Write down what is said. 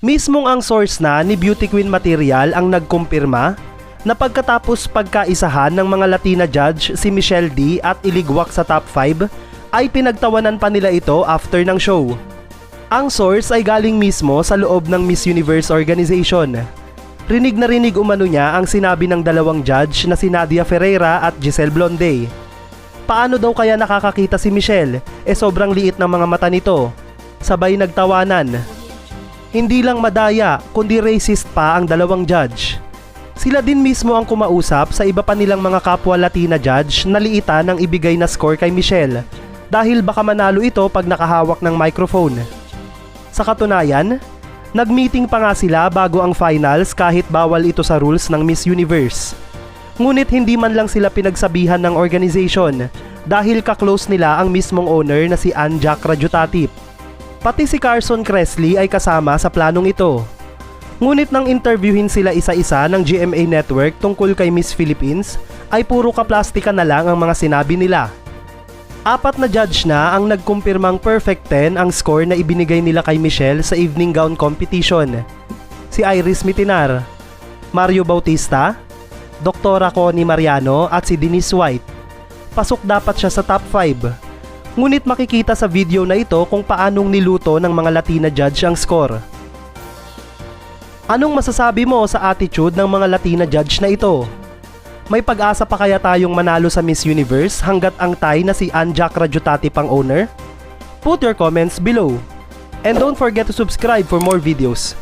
Mismong ang source na ni Beauty Queen Material ang nagkumpirma na pagkatapos pagkaisahan ng mga Latina judge si Michelle D at iligwak sa top 5 ay pinagtawanan pa nila ito after ng show. Ang source ay galing mismo sa loob ng Miss Universe organization. Rinig na rinig umano niya ang sinabi ng dalawang judge na si Nadia Ferreira at Giselle Blonde. Paano daw kaya nakakakita si Michelle? Eh sobrang liit ng mga mata nito. Sabay nagtawanan. Hindi lang madaya, kundi racist pa ang dalawang judge. Sila din mismo ang kumausap sa iba pa nilang mga kapwa Latina judge na liitan ng ibigay na score kay Michelle dahil baka manalo ito pag nakahawak ng microphone. Sa katunayan, nagmeeting pa nga sila bago ang finals kahit bawal ito sa rules ng Miss Universe. Ngunit hindi man lang sila pinagsabihan ng organization dahil kaklose nila ang mismong owner na si Anjak Rajutatip. Pati si Carson Cresley ay kasama sa planong ito. Ngunit nang interviewin sila isa-isa ng GMA Network tungkol kay Miss Philippines, ay puro kaplastika na lang ang mga sinabi nila. Apat na judge na ang nagkumpirmang perfect 10 ang score na ibinigay nila kay Michelle sa evening gown competition. Si Iris Mitinar, Mario Bautista, Dr. Connie Mariano at si Denise White. Pasok dapat siya sa top 5. Ngunit makikita sa video na ito kung paanong niluto ng mga Latina judge ang score. Anong masasabi mo sa attitude ng mga Latina judge na ito? May pag-asa pa kaya tayong manalo sa Miss Universe hanggat ang Thai na si Anjak Rajutati pang owner? Put your comments below. And don't forget to subscribe for more videos.